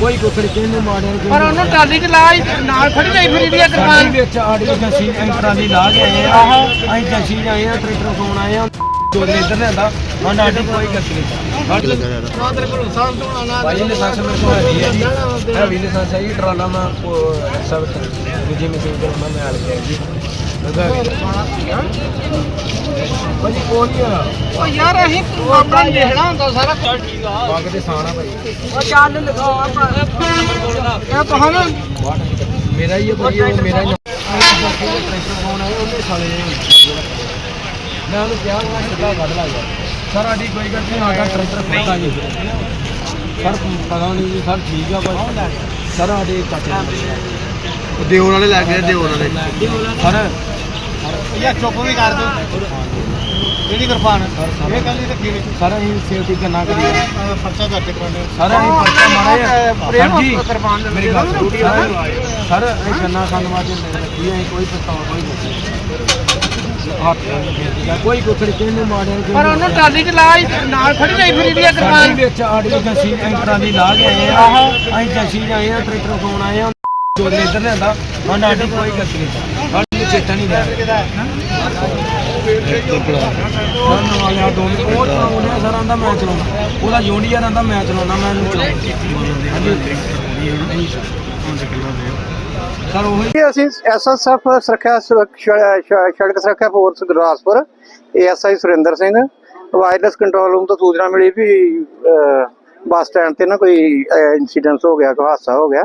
ਕੋਈ ਕੁੱਕੜ ਕਿਹਨੂੰ ਮਾਰਿਆ ਨਹੀਂ ਪਰ ਉਹਨੂੰ ਟਾਲੀ ਚ ਲਾ ਹੀ ਨਾਲ ਖੜੀ ਜਾਈ ਫਿਰ ਇਹਦੀ ਸਾਡੀ ਕਿਰਪਾਨ ਵਿੱਚ ਆੜੀ ਜੰਸੀ ਟਰਾਲੀ ਲਾ ਕੇ ਆਏ ਆ। ਅਸੀਂ ਜੰਸੀ ਆਏ ਆ ਟਰੈਕਟਰ ਫੋਨ ਆਏ ਆ। ਜੋ ਇਧਰ ਲਿਆਂਦਾ। ਹਾਂ ਸਾਡੀ ਕੋਈ ਗਲਤੀ ਨਹੀਂ। ਸਾਡੀ ਨਾ ਤੇਰੇ ਕੋਲ ਸਾਹ ਤੋਂ ਨਾ ਭਾਈ ਲਾਇਸੈਂਸ ਮੇਰੇ ਕੋਲ ਹੈਗੀ ਹੈ ਜੀ। ਹੈਵੀ ਲਾਇਸੈਂਸ ਹੈ ਜੀ ਟਰਾਲਾ ਮੈਂ ਸਭ ਦੂਜੀ ਮਸ਼ੀਨ ਤੇ ਮੈਂ ਆ ਗਿਆ ਜੀ। ਭਾਜੀ ਕੋਲ ਨਹੀਂ ਆ ਉਹ ਯਾਰ ਅਸੀਂ ਆਪਣਾ ਦੇਖਣਾ ਹੁੰਦਾ ਸਾਰਾ ਪੱਗ ਦੇ ਸਾਣਾ ਭਾਈ ਉਹ ਚੱਲ ਲਗਾਓ ਆਪਾਂ ਇਹ ਕਹਾਂ ਮੇਰਾ ਹੀ ਹੈ ਭਾਈ ਉਹ ਮੇਰਾ ਹੀ ਟਰੈਕਟਰ ਫੋਨ ਆਇਆ ਉਹਨੇ ਸਾਲੇ ਮੈਂ ਉਹਨੂੰ ਕਿਹਾ ਮੈਂ ਸਿੱਧਾ ਕੱਢ ਲਾ ਯਾਰ ਸਰ ਸਾਡੀ ਕੋਈ ਗਲਤੀ ਨਹੀਂ ਆਗਾ ਟਰੈਕਟਰ ਫੋਟਾ ਜੀ ਸਰ ਪਤਾ ਨਹੀਂ ਜੀ ਸਰ ਠੀਕ ਆ ਭਾਈ ਸਰ ਸਾਡੇ ਚਾਚੇ ਦਿਓਰ ਵਾਲੇ ਲੈ ਗਏ ਦਿਓਰ ਵਾਲੇ। ਸਰ ਯਾ ਚੁੱਪ ਵੀ ਕਰ ਦੋ ਕਿਹੜੀ ਕਿਰਪਾਨ? ਇਹ ਗੱਲ ਹੀ ਰੱਖੀ ਵਿੱਚ। ਸਰ ਅਸੀਂ ਸੇਫਟੀ ਕਰਨਾ ਕਰੀਏ। ਪਰਚਾ ਦਰਜ ਕਰਾਉਣੇ ਸਰ ਅਸੀਂ ਪਰਚਾ ਮਾਰੇ ਪ੍ਰੇਮ ਕੁਰਬਾਨ ਦੇ ਮੇਰੀ ਗੱਲ ਸੁਣੋ। ਸਰ ਸਰ ਅਸੀਂ ਗੰਨਾ ਖਾਨ ਵਾਸਤੇ ਨਹੀਂ ਅਸੀਂ ਕੋਈ ਪਛਤਾਵਾ ਕੋਈ ਨਹੀਂ ਕਰ ਕੋਈ ਕੁੱਕੜ ਕਿਹਨੂੰ ਮਾਰਿਆ ਨਹੀਂ ਪਰ ਉਹਨੂੰ ਟਾਲੀ ਚ ਲਾ ਹੀ ਨਾਲ ਖੜੀ ਜਾਈ ਫਿਰ ਇਹਦੀ ਸਾਡੀ ਕਿਰਪਾਨ। ਵਿੱਚ ਆੜੀ ਜੰਸੀ ਟਰਾਲੀ ਲਾ ਕੇ ਆਏ ਆ ਅਸੀਂ ਜੰਸੀ ਆਏ ਆ ਟਰੈਕਟਰ ਫੋਨ ਆਏ ਆ ਜੋ ਇਧਰ ਲਿਆਂਦਾ। ਹਾਂ ਸਾਡੀ ਕੋਈ ਗਲਤੀ ਨਹੀਂ ਸਾਡੀ ਚੇਤਾ ਨਹੀਂ ਰਿਹਾ। ਸਾਨੂੰ ਵਾਲਿਆ ਦੋ ਉਹ ਚਲਾਉਂਦੇ ਆ ਸਰ ਆਂਦਾ ਮੈਂ ਚਲਾਉਣਾ ਉਹਦਾ ਜੂਨੀਅਰ ਆਂਦਾ ਮੈਂ ਚਲਾਉਣਾ ਮੈਂ ਇਹਨੂੰ ਚਲਾਉਣਾ ਸਰ ਉਹ ਇਹ ਅਸੀਂ ਐਸਐਸਐਫ ਸੁਰੱਖਿਆ ਸੁਰੱਖਿਆ ਸ਼- ਸੜਕ ਸੁਰੱਖਿਆ force Gurdaspur ASI Surinder Singh wireless control room ਤੋਂ ਸੂਚਨਾ ਮਿਲੀ ਵੀ ਬੱਸ ਸਟੈਂਡ ਤੇ ਨਾ ਕੋਈ ਇਨਸੀਡੈਂਟ ਹੋ ਗਿਆ ਕੋਈ ਹਾਦਸਾ ਹੋ ਗਿਆ।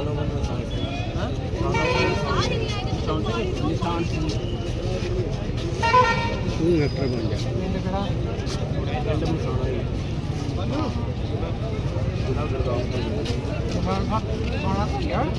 सालों में निशान तू एक्टर बन जा खाना खाना